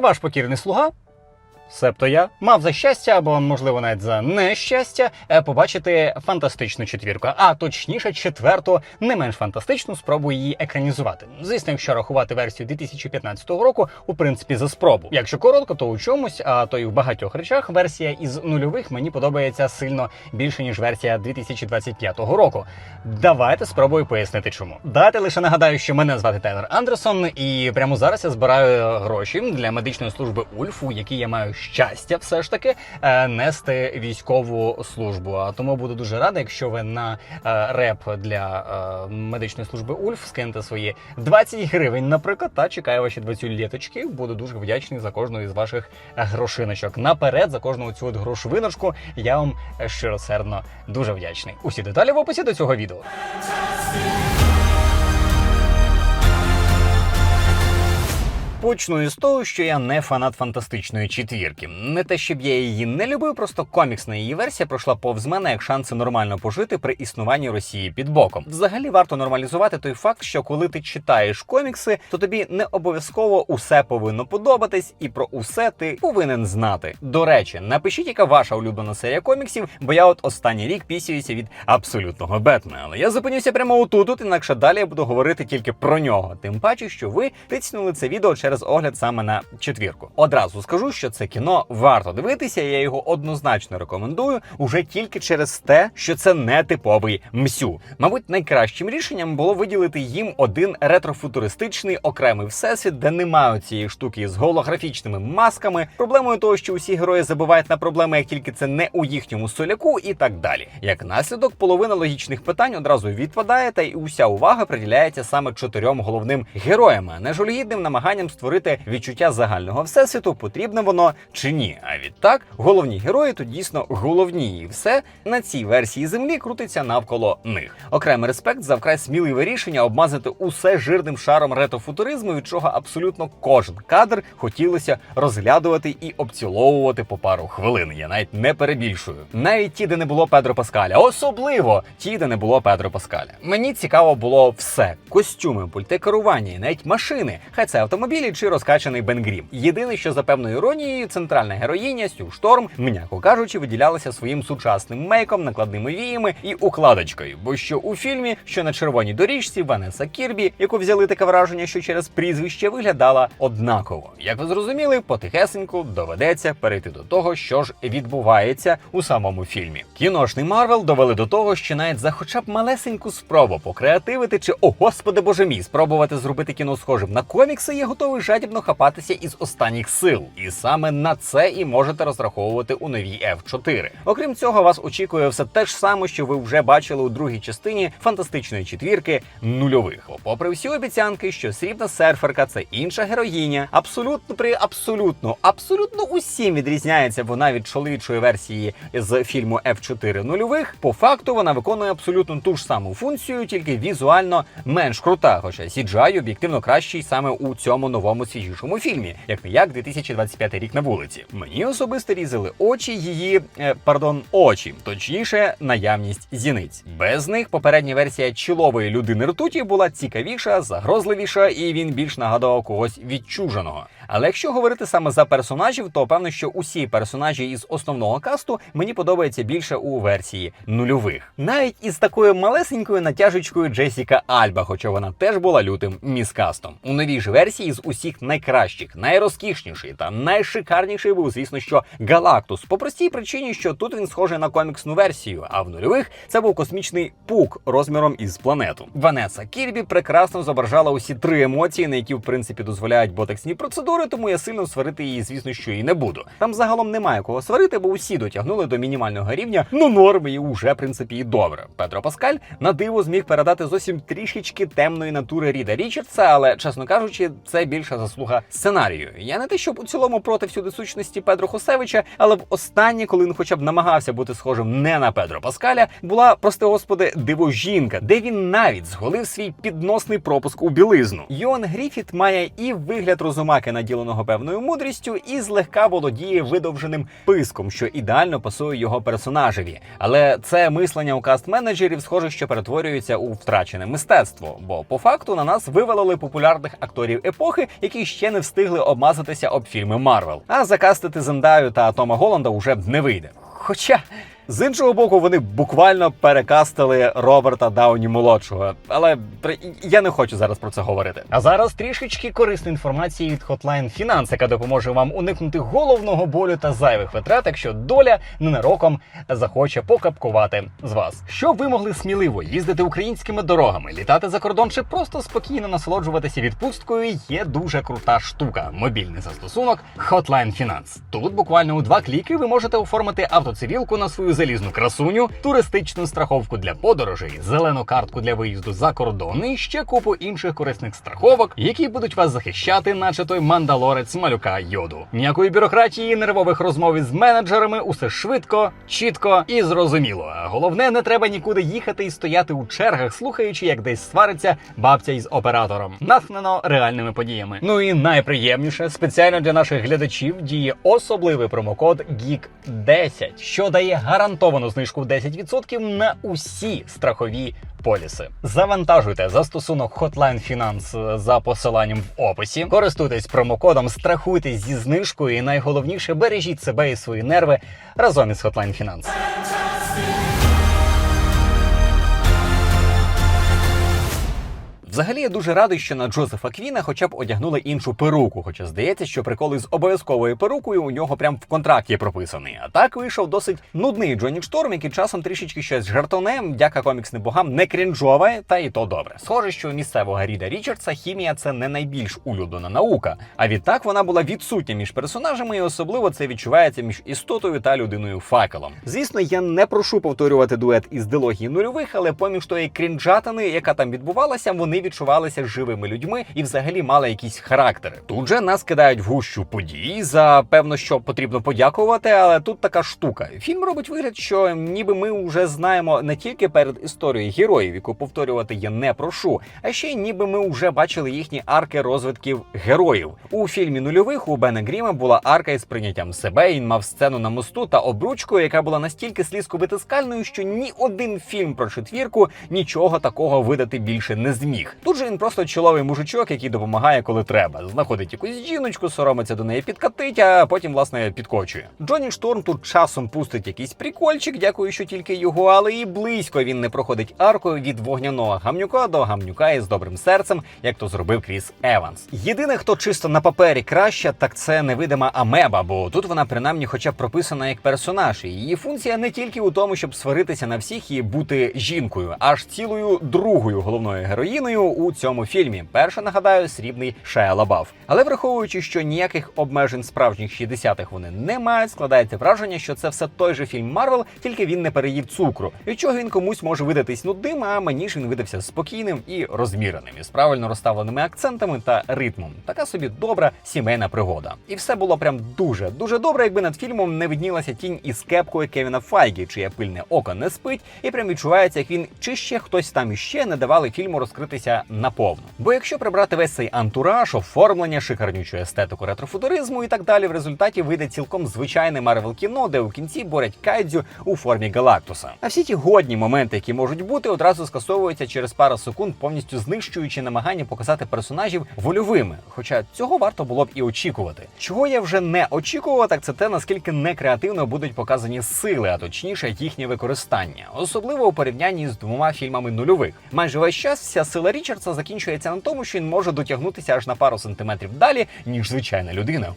ваш покірний слуга. Себто я мав за щастя, або можливо навіть за нещастя, е, побачити фантастичну четвірку, а точніше четверту, не менш фантастичну спробу її екранізувати. Звісно, якщо рахувати версію 2015 року, у принципі, за спробу. Якщо коротко, то у чомусь, а то й в багатьох речах, версія із нульових мені подобається сильно більше ніж версія 2025 року. Давайте спробую пояснити, чому. Дайте лише нагадаю, що мене звати Тайлер Андерсон, і прямо зараз я збираю гроші для медичної служби Ульф, у якій я маю щастя, все ж таки е, нести військову службу. А тому буду дуже радий, якщо ви на е, реп для е, медичної служби Ульф скинете свої 20 гривень, наприклад, та чекаю ваші 20 літочки. Буду дуже вдячний за кожну із ваших грошиночок. Наперед за кожну цю от грошовиночку я вам щиросердно дуже вдячний. Усі деталі в описі до цього відео. Почну із того, що я не фанат фантастичної четвірки. Не те, щоб я її не любив, просто коміксна її версія пройшла повз мене як шанси нормально пожити при існуванні Росії під боком. Взагалі варто нормалізувати той факт, що коли ти читаєш комікси, то тобі не обов'язково усе повинно подобатись, і про усе ти повинен знати. До речі, напишіть, яка ваша улюблена серія коміксів, бо я от останній рік пісююся від абсолютного Бетмена. Я зупинюся прямо отут, тут, інакше далі я буду говорити тільки про нього. Тим паче, що ви тицнули це відео через огляд саме на четвірку. Одразу скажу, що це кіно варто дивитися. Я його однозначно рекомендую уже тільки через те, що це не типовий мсю. Мабуть, найкращим рішенням було виділити їм один ретрофутуристичний окремий всесвіт, де немає цієї штуки з голографічними масками. Проблемою того, що усі герої забувають на проблеми, як тільки це не у їхньому соляку, і так далі. Як наслідок, половина логічних питань одразу відпадає, та й уся увага приділяється саме чотирьом головним героям, а не жалюгідним намаганням створити відчуття загального всесвіту, потрібно воно чи ні. А відтак, головні герої тут дійсно головні, і все на цій версії землі крутиться навколо них. Окремий респект за вкрай сміливе рішення обмазати усе жирним шаром ретрофутуризму, від чого абсолютно кожен кадр хотілося розглядувати і обціловувати по пару хвилин. Я навіть не перебільшую. Навіть ті, де не було Педро Паскаля, особливо ті, де не було Педро Паскаля. Мені цікаво було все: костюми, пульти керування, навіть машини, хай це автомобілі чи розкачаний Бенгрім. Єдине, що за певною іронією, центральна героїня Сю Шторм, м'яко кажучи, виділялася своїм сучасним мейком, накладними віями і укладочкою. Бо що у фільмі, що на червоній доріжці Ванеса Кірбі, яку взяли таке враження, що через прізвище виглядала однаково. Як ви зрозуміли, потихесеньку доведеться перейти до того, що ж відбувається у самому фільмі. Кіношний Марвел довели до того, що навіть за хоча б малесеньку спробу покреативити чи о господи боже мій, спробувати зробити кіно схожим на комікси, є готовий жадібно хапатися із останніх сил. І саме на це і можете розраховувати у новій F4. Окрім цього, вас очікує все те ж саме, що ви вже бачили у другій частині фантастичної четвірки нульових. Попри всі обіцянки, що срібна серферка це інша героїня, абсолютно при абсолютно абсолютно усім відрізняється вона від чоловічої версії з фільму F4 нульових. По факту вона виконує абсолютно ту ж саму функцію, тільки візуально менш крута. Хоча CGI об'єктивно кращий саме у цьому новому свіжішому фільмі, як не як 2025 рік на вулиці. Мені особисто різали очі її, е, пардон, очі, точніше, наявність зіниць. Без них попередня версія чолової людини ртуті була цікавіша, загрозливіша, і він більш нагадував когось відчуженого. Але якщо говорити саме за персонажів, то певно, що усі персонажі із основного касту мені подобаються більше у версії нульових. Навіть із такою малесенькою натяжечкою Джесіка Альба, хоча вона теж була лютим міскастом. У новій ж версії з усіх найкращих, найрозкішніший та найшикарніший був, звісно, що Галактус. По простій причині, що тут він схожий на коміксну версію, а в нульових це був космічний пук розміром із планету. Ванеса Кірбі прекрасно зображала усі три емоції, на які в принципі дозволяють ботексні процедури, тому я сильно сварити її, звісно, що і не буду. Там загалом немає кого сварити, бо усі дотягнули до мінімального рівня, ну норми і уже в принципі і добре. Петро Паскаль на диво зміг передати зовсім трішечки темної натури Ріда Річардса, але чесно кажучи, це більша заслуга сценарію. Я не те, щоб у цілому проти всюди сущності Педро Хосевича, але в останнє, коли він хоча б намагався бути схожим не на Педро Паскаля, була прости господи дивожінка, де він навіть зголив свій підносний пропуск у білизну. Йон Гріфіт має і вигляд розумаки на наділеного певною мудрістю, і злегка володіє видовженим писком, що ідеально пасує його персонажеві. Але це мислення у каст-менеджерів, схоже, що перетворюється у втрачене мистецтво. Бо по факту на нас вивалили популярних акторів епохи, які ще не встигли обмазатися об фільми Марвел. А закастити Зендаю та Тома Голланда уже б не вийде. Хоча. З іншого боку, вони буквально перекастили Роберта Дауні молодшого. Але я не хочу зараз про це говорити. А зараз трішечки корисної інформації від Hotline Finance, яка допоможе вам уникнути головного болю та зайвих витрат, якщо доля ненароком захоче покапкувати з вас. Щоб ви могли сміливо їздити українськими дорогами, літати за кордон чи просто спокійно насолоджуватися відпусткою, є дуже крута штука мобільний застосунок Hotline Finance. Тут буквально у два кліки ви можете оформити автоцивілку на свою залізну красуню, туристичну страховку для подорожей, зелену картку для виїзду за кордон і ще купу інших корисних страховок, які будуть вас захищати, наче той мандалорець малюка йоду. Ніякої бюрократії, нервових розмов із менеджерами, усе швидко, чітко і зрозуміло. Головне, не треба нікуди їхати і стояти у чергах, слухаючи, як десь свариться бабця із оператором, натхнено реальними подіями. Ну і найприємніше, спеціально для наших глядачів діє особливий промокод GEEK10, що дає гарантовану знижку в 10% на усі страхові поліси. Завантажуйте застосунок Hotline Finance за посиланням в описі. Користуйтесь промокодом, страхуйтесь зі знижкою, і найголовніше бережіть себе і свої нерви разом із Hotline Finance. Взагалі я дуже радий, що на Джозефа Квіна хоча б одягнули іншу перуку. Хоча здається, що приколи з обов'язковою перукою у нього прям в контракті прописаний. А так вийшов досить нудний Джонік Шторм, який часом трішечки щось жартоне, дяка коміксним богам, не крінжове, та і то добре. Схоже, що у місцевого Ріда Річардса хімія це не найбільш улюблена наука. А відтак вона була відсутня між персонажами, і особливо це відчувається між істотою та людиною факелом. Звісно, я не прошу повторювати дует із дилогії нульових, але поміж тої крінжатини, яка там відбувалася, вони відчувалися живими людьми і взагалі мали якісь характери. Тут же нас кидають в гущу подій за певно, що потрібно подякувати, але тут така штука. Фільм робить вигляд, що ніби ми вже знаємо не тільки перед історією героїв, яку повторювати я не прошу, а ще й ніби ми вже бачили їхні арки розвитків героїв. У фільмі нульових у Бена Гріма була арка із прийняттям себе. Він мав сцену на мосту та обручкою, яка була настільки слізковитискальною, що ні один фільм про четвірку нічого такого видати більше не зміг. Тут же він просто чоловий мужичок, який допомагає, коли треба. Знаходить якусь жіночку, соромиться до неї підкатить, а потім, власне, підкочує. Джонні Шторм тут часом пустить якийсь прикольчик, дякую, що тільки його, але і близько він не проходить аркою від вогняного гамнюка до гамнюка із добрим серцем, як то зробив Кріс Еванс. Єдине, хто чисто на папері краще, так це невидима амеба, бо тут вона принаймні хоча б прописана як персонаж. І її функція не тільки у тому, щоб сваритися на всіх і бути жінкою, аж цілою другою головною героїною у цьому фільмі. Перша нагадаю, срібний Шая Лабаф. Але враховуючи, що ніяких обмежень справжніх 60-х вони не мають, складається враження, що це все той же фільм Марвел, тільки він не переїв цукру. Від чого він комусь може видатись нудним, а мені ж він видався спокійним і розміреним, із правильно розставленими акцентами та ритмом. Така собі добра сімейна пригода. І все було прям дуже дуже добре, якби над фільмом не виднілася тінь із кепкою Кевіна Файгі, чиє пильне око не спить, і прям відчувається, як він чи ще хтось там іще не давали фільму розкритися наповну. Бо якщо прибрати весь цей антураж, оформлення, шикарнючу естетику ретрофутуризму і так далі, в результаті вийде цілком звичайне Марвел кіно, де у кінці борять кайдзю у формі Галактуса. А всі ті годні моменти, які можуть бути, одразу скасовуються через пару секунд, повністю знищуючи намагання показати персонажів вольовими. Хоча цього варто було б і очікувати. Чого я вже не очікував, так це те, наскільки некреативно будуть показані сили, а точніше їхнє використання, особливо у порівнянні з двома фільмами нульових. Майже весь час вся сила Річардса закінчується на тому, що він може дотягнутися аж на пару сантиметрів далі, ніж звичайна людина.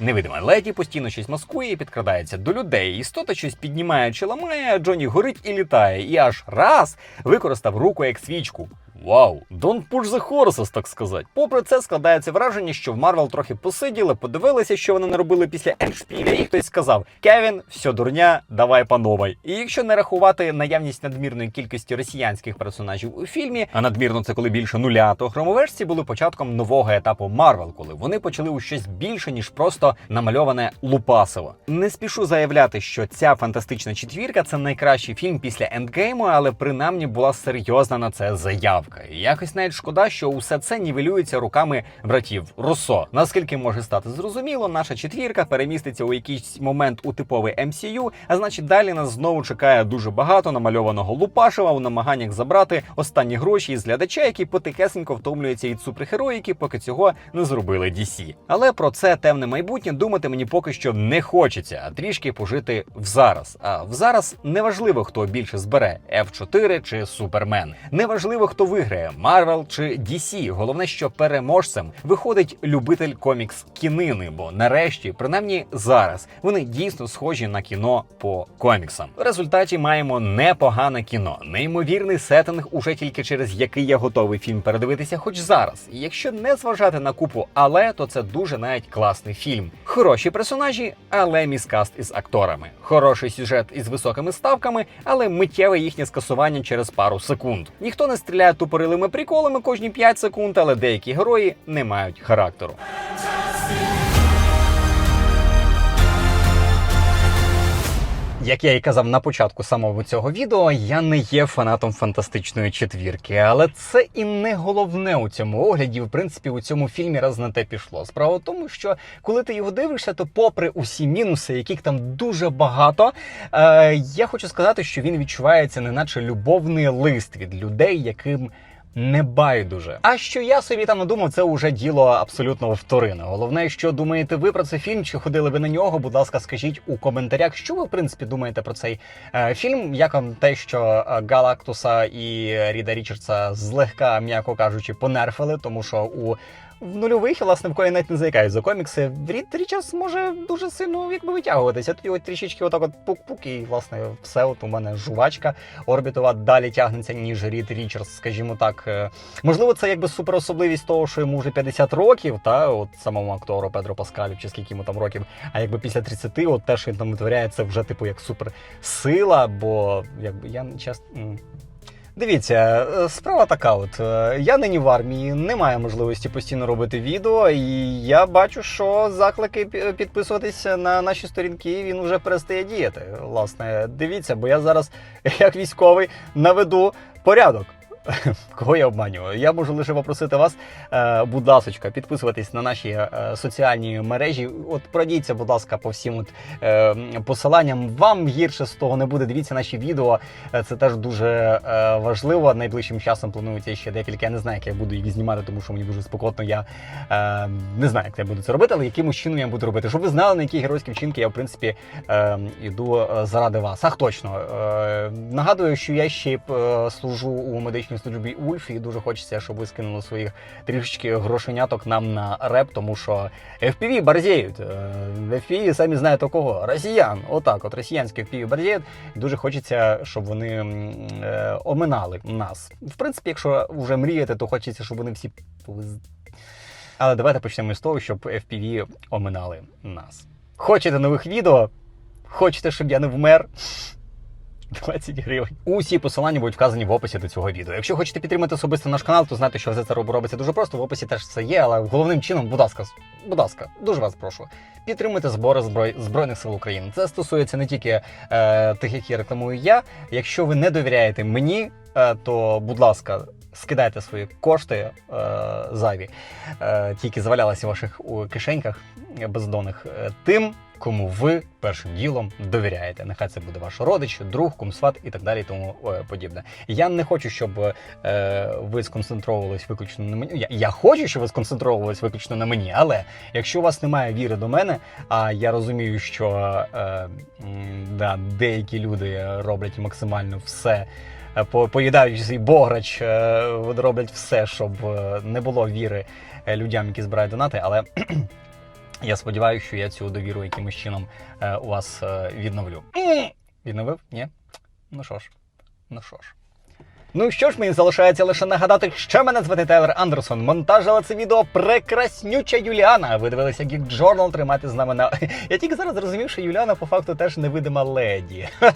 Невидима леді постійно щось маскує і підкрадається до людей. Істота щось піднімає чи ламає, а Джоні горить і літає, і аж раз використав руку як свічку. Вау, don't push the horses, так сказати. Попри це складається враження, що в Марвел трохи посиділи, подивилися, що вони наробили після Ендшпіля, і хтось сказав: Кевін, все дурня, давай по новій. І якщо не рахувати наявність надмірної кількості росіянських персонажів у фільмі, а надмірно це коли більше нуля, то хромовержці були початком нового етапу Марвел, коли вони почали у щось більше ніж просто намальоване лупасово. Не спішу заявляти, що ця фантастична четвірка це найкращий фільм після ендгейму, але принаймні була серйозна на це заявка. І якось навіть шкода, що усе це нівелюється руками братів Руссо. Наскільки може стати зрозуміло, наша четвірка переміститься у якийсь момент у типовий MCU, а значить далі нас знову чекає дуже багато намальованого Лупашева у намаганнях забрати останні гроші із глядача, який потихесенько втомлюється від супергероїки, поки цього не зробили DC. Але про це темне майбутнє думати мені поки що не хочеться, а трішки пожити в зараз. А в зараз неважливо, хто більше збере F4 чи Супермен. Неважливо, хто виграє Marvel чи DC. Головне, що переможцем виходить любитель комікс кінини, бо нарешті, принаймні зараз, вони дійсно схожі на кіно по коміксам. В результаті маємо непогане кіно, неймовірний сеттинг, уже тільки через який я готовий фільм передивитися, хоч зараз. І якщо не зважати на купу, але то це дуже навіть класний фільм. Хороші персонажі, але міскаст із акторами. Хороший сюжет із високими ставками, але миттєве їхнє скасування через пару секунд. Ніхто не стріляє тупорилими приколами кожні 5 секунд, але деякі герої не мають характеру. Як я і казав на початку самого цього відео, я не є фанатом фантастичної четвірки, але це і не головне у цьому огляді. В принципі, у цьому фільмі раз на те пішло. Справа в тому, що коли ти його дивишся, то попри усі мінуси, яких там дуже багато, е, я хочу сказати, що він відчувається, неначе любовний лист від людей, яким. Не байдуже. А що я собі там надумав, це вже діло абсолютно вторинне. Головне, що думаєте ви про цей фільм, чи ходили ви на нього? Будь ласка, скажіть у коментарях, що ви в принципі думаєте про цей е, фільм. Як вам те, що е, Галактуса і Ріда Річардса злегка, м'яко кажучи, понерфили, тому що у в нульових, власне, в кої навіть не заїкають за комікси. Рід Річардс може дуже сильно якби витягуватися. Тоді от трішечки отак от пук-пук, і власне все. От у мене жувачка орбітова далі тягнеться, ніж Рід Річардс, скажімо так. Е, Можливо, це якби суперособливість того, що йому вже 50 років, та от самому актору Педро Паскалю, чи скільки йому там років. А якби після 30, от те, що він там витворяє, це вже типу як суперсила, бо якби я чесно. Дивіться, е, справа така: от е, я нині в армії, немає можливості постійно робити відео, і я бачу, що заклики пі- підписуватися на наші сторінки він вже перестає діяти. Власне, дивіться, бо я зараз, як військовий, наведу порядок. Кого я обманюю? Я можу лише попросити вас, е, будь ласочка, підписуватись на наші е, соціальні мережі. От пройдіться, будь ласка, по всім от, е, посиланням. Вам гірше з того не буде. Дивіться наші відео. Це теж дуже важливо. Найближчим часом планується ще декілька. Я не знаю, як я буду їх знімати, тому що мені дуже спокотно. Я не знаю, як я буду це робити, але якимось чином я буду робити. Щоб ви знали, на які геройські вчинки я в принципі е, заради вас. Ах, точно нагадую, що я ще служу у медичній службі Ульф, і дуже хочеться, щоб ви скинули своїх трішечки грошеняток нам на реп, тому що FPV борзіють. Е, FPV самі знаєте кого? Росіян. Отак, от росіянські FPV борзіють. Дуже хочеться, щоб вони е, оминали нас. В принципі, якщо вже мріяти, то хочеться, щоб вони всі Але давайте почнемо з того, щоб FPV оминали нас. Хочете нових відео? Хочете, щоб я не вмер? 20 гривень. Усі посилання будуть вказані в описі до цього відео. Якщо хочете підтримати особисто наш канал, то знайте, що все це робиться дуже просто. В описі теж це є, але головним чином, будь ласка, будь ласка, дуже вас прошу. Підтримуйте збори зброй Збройних сил України. Це стосується не тільки е, тих, які рекламую я. Якщо ви не довіряєте мені, е, то будь ласка. Скидайте свої кошти е, зайві, е, тільки завалялися в ваших кишеньках бездонних е, тим, кому ви першим ділом довіряєте. Нехай це буде ваш родич, друг, кумсват і так далі, тому е, подібне. Я не хочу, щоб е, ви сконцентровувались виключно на мені. Я, я хочу, щоб ви сконцентровувались виключно на мені, але якщо у вас немає віри до мене, а я розумію, що е, да, деякі люди роблять максимально все. Е, по- Поїдаючи свій бограч, е, роблять все, щоб е, не було віри людям, які збирають донати, але я сподіваюся, що я цю довіру якимось чином у вас відновлю. Відновив? Ні? Ну що ж, ну що ж. Ну що ж, мені залишається лише нагадати, що мене звати Тайлер Андерсон. Монтажила це відео прекраснюча Юліана. Ви дивилися Geek Journal, тримайте з нами на. Я тільки зараз зрозумів, що Юліана по факту теж невидима леді.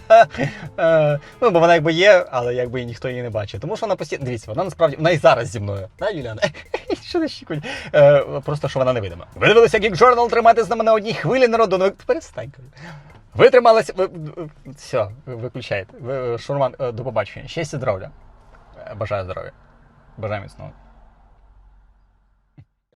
Е, Ну, бо вона якби є, але якби і ніхто її не бачить. Тому що вона постійно. Дивіться, вона насправді вона і зараз зі мною. Да, Юліана? Що не щікуть? Е, Просто що вона невидима. Ви дивилися Geek Journal, тримайте з нами на одній хвилі народу. Ну, перестань. Ви трималися. Ви... ви- Все, ви- виключайте. Шурман, е, до побачення. Щастя, здоров'я. Бажаю здоров'я. Бажаю міцного.